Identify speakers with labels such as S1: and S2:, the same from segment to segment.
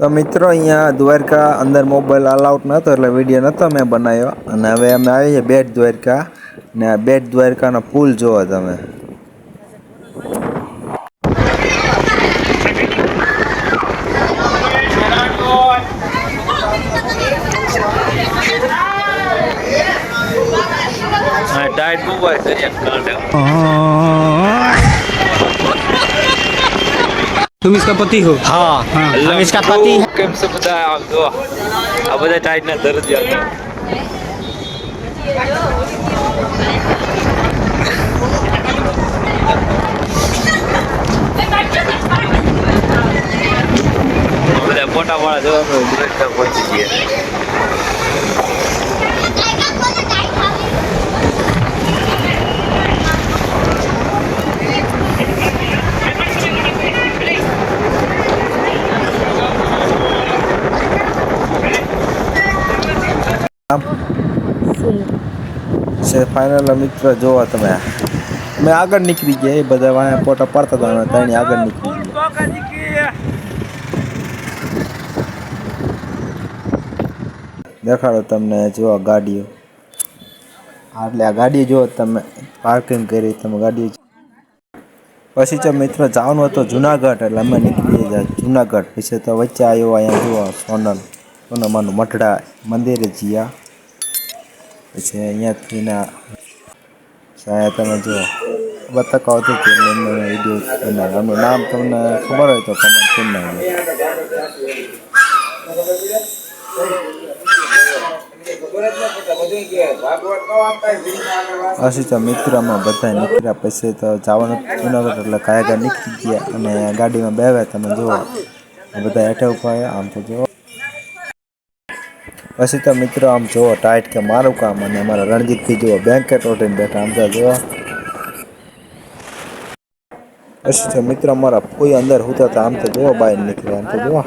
S1: તો મિત્રો અહીંયા દ્વારકા અંદર મોબાઈલ અલાઉટ નહોતો એટલે વીડિયો નહોતો મેં બનાવ્યો. અને હવે અમે આવીએ છીએ બેટ દ્વારકા. ને આ બેટ દ્વારકાનો પુલ જોવો તમે.
S2: હા ટાઈટ
S3: तुम इसका पति हो
S2: હા
S3: हाँ,
S2: हम
S3: इसका पति है।
S2: કેમ છે બધા આમ જો આ બધા ટાઈટ ના દરજ્જા બધા મોટા વાળા જોવા ડિરેક્ટર પહોંચી ગયા
S1: છે ફાઇનલ મિત્ર જોવો તમે મેં આગળ નીકળી ગયા એ બધા વાંહે ફોટા પાડતા હતા અને ત્રણે આગળ નીકળી ગયા દેખાડો તમને જુઓ ગાડીઓ એટલે આ ગાડી જુઓ તમે પાર્કિંગ કરી તમે ગાડીઓ પછી તો મિત્રો જવાનું હતું જુનાગઢ એટલે અમે નીકળી ગયા જુનાગઢ પછી તો વચ્ચે આવ્યો અહીંયા જુઓ સોનલ સોનમાનું મઠડા મંદિરે જ્યાં પછી અહીંયાથી ના. અહીંયા તમે જો બતક આવતી હતી એટલે વીડિયો બનાવ્યો. એમનું નામ તમને ખબર હોય તો કમેન્ટ કરી નાખજો. પછી તો મિત્રમાં બધા નીકળ્યા. પછી તો જવાનું જુનાગઢ એટલે કાયગા નીકળી ગયા અને ગાડીમાં બેવ્યા તમે જુઓ બધા હેઠે ઊભા આમ તો જુઓ. પછી તો મિત્રો આમ જુઓ ટાઈટ કે મારું કામ અને અમારા રણજીતથી જુઓ બેન્કેટ ઓટીને બેઠા આમ તો જુઓ પછી તો મિત્રો અમારા કોઈ અંદર હોતા હતા આમ તો જુઓ બહાર નીકળ્યા આમ તો જુઓ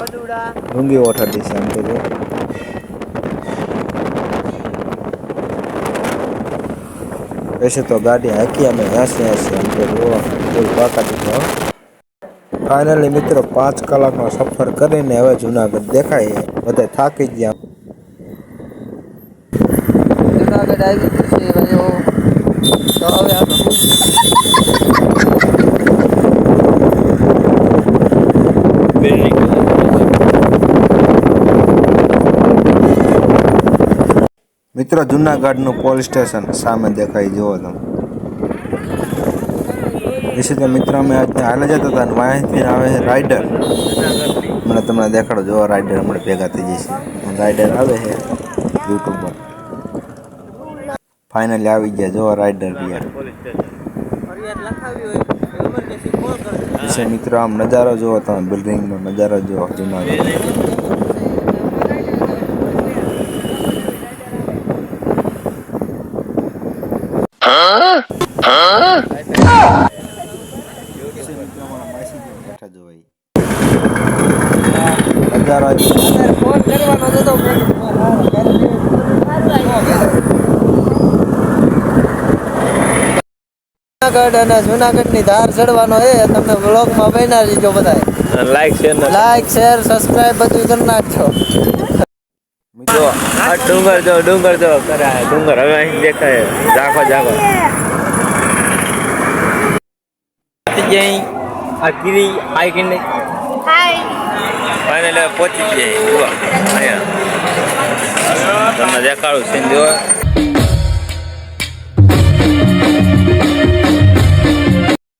S1: ડુંગી ઓઠાડી છે આમ તો જુઓ પછી તો ગાડી હાંકી અમે હાંસી હાંસી આમ તો જુઓ કોઈ પાકા દીધો ફાઇનલી મિત્રો પાંચ કલાકનો સફર કરીને હવે જુનાગઢ દેખાય બધા થાકી જ ગયા
S4: જુનાગઢ આવી ગયું છે ભાઈઓ તો હવે આપણે
S1: મિત્રો જુનાગઢનું પોલીસ સ્ટેશન સામે દેખાય જુઓ તમે વિશે તો મિત્રો અમે આજે હાલે જતા હતા અને વાંચીને આવે છે રાઈડર મને તમને દેખાડો જો રાઈડર હમણાં ભેગા થઈ જશે અને રાઈડર આવે છે યુટ્યુબ પર ફાઇનલી આવી ગયા જો રાઈડર રહ્યા વિશે મિત્રો આમ નજારો જુઓ તમે બિલ્ડિંગનો નજારો જુઓ જુનાગઢ બેઠા જોવાય નજારો
S4: અત્યારે ફોન કરવાનો હતો જુનાગઢ અને જુનાગઢની ધાર ચડવાનો એ તમે બ્લોગમાં બન્યા રહીજો
S2: બધા like share
S4: like share subscribe બધું કરી નાખજો.
S2: જો આ ડુંગર જો ડુંગર જો કરે ડુંગર હવે અહીં દેખાય. જાખો જાખો આ કીરી આઈ કે નહીં? ફાઇનલ પહોંચી જઈએ જુઓ. અહીંયા. તમને દેખાડું જુઓ.